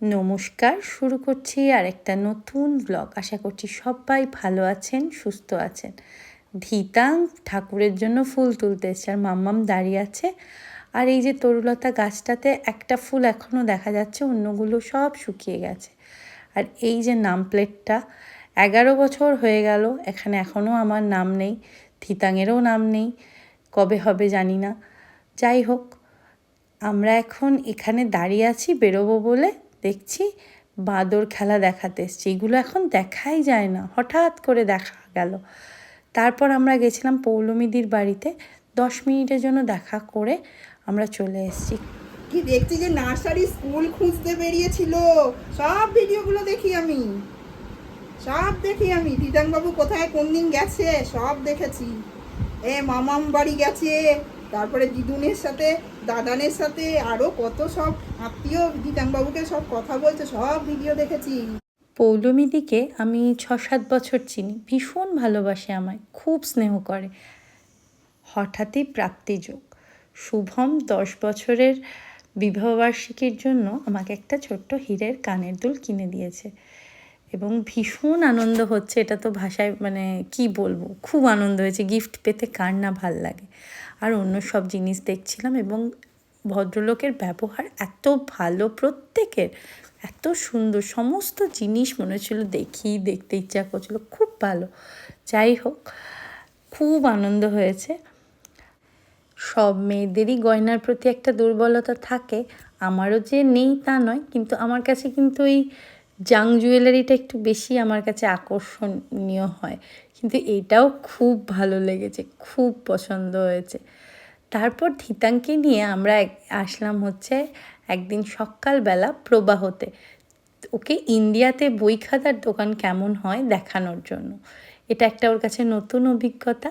নমস্কার, শুরু করছি আর একটা নতুন ব্লগ আশা করছি সবাই ভালো আছেন, সুস্থ আছেন। ধিতাং ঠাকুরের জন্য ফুল তুলতে এসছে, আর মাম্মাম দাঁড়িয়ে আছে। আর এই যে তরুলতা গাছটাতে একটা ফুল এখনও দেখা যাচ্ছে, অন্যগুলো সব শুকিয়ে গেছে। আর এই যে নাম প্লেটটা এগারো বছর হয়ে গেল, এখানে এখনও আমার নাম নেই থিতাংয়েরও নাম নেই, কবে হবে জানি না। যাই হোক, আমরা এখন এখানে দাঁড়িয়ে আছি, বেরোবো বলে। দেখছি বাঁদর খেলা দেখাতে এসছি। এগুলো এখন দেখাই যায় না। হঠাৎ করে দেখা গেল। তারপর আমরা গেছিলাম পৌলমিদির বাড়িতে। দশ মিনিটের জন্য দেখা করে আমরা চলে এসেছি। কি দেখছি যে নার্সারি স্কুল খুঁজতে বেরিয়েছিল? সব ভিডিওগুলো দেখি আমি। সব দেখি আমি। দিদাং বাবু কোথায়? কোন দিন গেছে? সব দেখেছি। এ মামাম বাড়ি গেছে। তারপরে দিদুনের সাথে, দাদানের সাথে আরও কত সব আত্মীয় দিদাং বাবুকে সব কথা বলছে, সব ভিডিও দেখেছি। পৌলমীদিকে আমি ছ সাত বছর চিনি, ভীষণ ভালোবাসে আমায়, খুব স্নেহ করে। হঠাৎই প্রাপ্তিযোগ শুভম দশ বছরের বিবাহবার্ষিকীর জন্য আমাকে একটা ছোট্ট হীরের কানের দুল কিনে দিয়েছে এবং ভীষণ আনন্দ হচ্ছে, এটা তো ভাষায় মানে কি বলব, খুব আনন্দ হয়েছে, গিফট পেতে কার না ভালো লাগে। আর অন্য সব জিনিস দেখছিলাম এবং ভদ্রলোকের ব্যবহার এত ভালো, প্রত্যেকের এত সুন্দর, সমস্ত জিনিস মনে হচ্ছিল দেখি, দেখতে ইচ্ছা করছিল, খুব ভালো। যাই হোক, খুব আনন্দ হয়েছে। সব মেয়েদেরই গয়নার প্রতি একটা দুর্বলতা থাকে, আমারও যে নেই তা নয়, কিন্তু আমার কাছে কিন্তু এই জাং জুয়েলারিটা একটু বেশি আমার কাছে আকর্ষণীয় হয়। কিন্তু এটাও খুব ভালো লেগেছে, খুব পছন্দ হয়েছে। তারপর ধিতাংকে নিয়ে আমরা আসলাম হচ্ছে একদিন সকালবেলা প্রবাহতে। ওকে ইন্ডিয়াতে বই খাতার দোকান কেমন হয় দেখানোর জন্য। এটা একটা ওর কাছে নতুন অভিজ্ঞতা,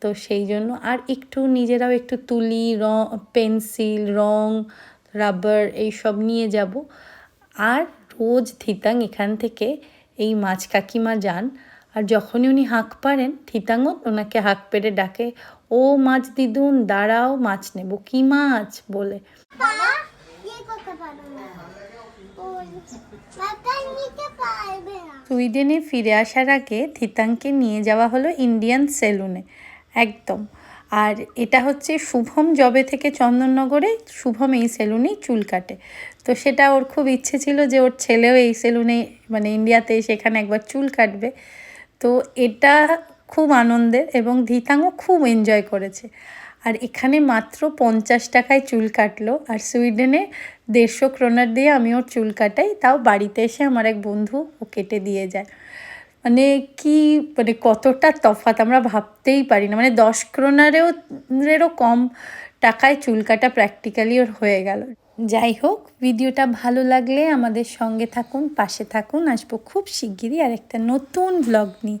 তো সেই জন্য আর একটু নিজেরাও একটু তুলি, রং, পেন্সিল, রং, রাবার এইসব নিয়ে যাব। আর রোজ থিতাং এখান থেকে এই মাছ কাকিমা যান। আর যখনই উনি হাঁক পারেন থিতাংও ওনাকে হাঁক পেরে ডাকে ও মাছ দিদুন দাঁড়াও মাছ নেব। কি মাছ? বলে। ইয়ে সুইডেনে ফিরে আসার আগে থিতাংকে নিয়ে যাওয়া হলো ইন্ডিয়ান সেলুনে। একদম। আর এটা হচ্ছে শুভম জবে থেকে চন্দননগরে শুভম এই সেলুনেই চুল কাটে। তো সেটা ওর খুব ইচ্ছে ছিল যে ওর ছেলেও এই সেলুনে মানে ইন্ডিয়াতে সেখানে একবার চুল কাটবে। তো এটা খুব আনন্দের এবং ধিতাংও খুব এনজয় করেছে। আর এখানে মাত্র পঞ্চাশ টাকায় চুল কাটলো। আর সুইডেনে দেড়শো ক্রোনার দিয়ে আমি ওর চুল কাটাই। তাও বাড়িতে এসে আমার এক বন্ধু ও কেটে দিয়ে যায়। মানে কি মানে কতটা তফাৎ আমরা ভাবতেই পারি না। মানে দশ ক্রোনারেও কম টাকায় চুল কাটা প্র্যাকটিক্যালি ওর হয়ে গেল। যাই হোক, ভিডিওটা ভালো লাগলে আমাদের সঙ্গে থাকুন, পাশে থাকুন। আসব খুব শিগগিরই আর একটা নতুন ব্লগ নিয়ে।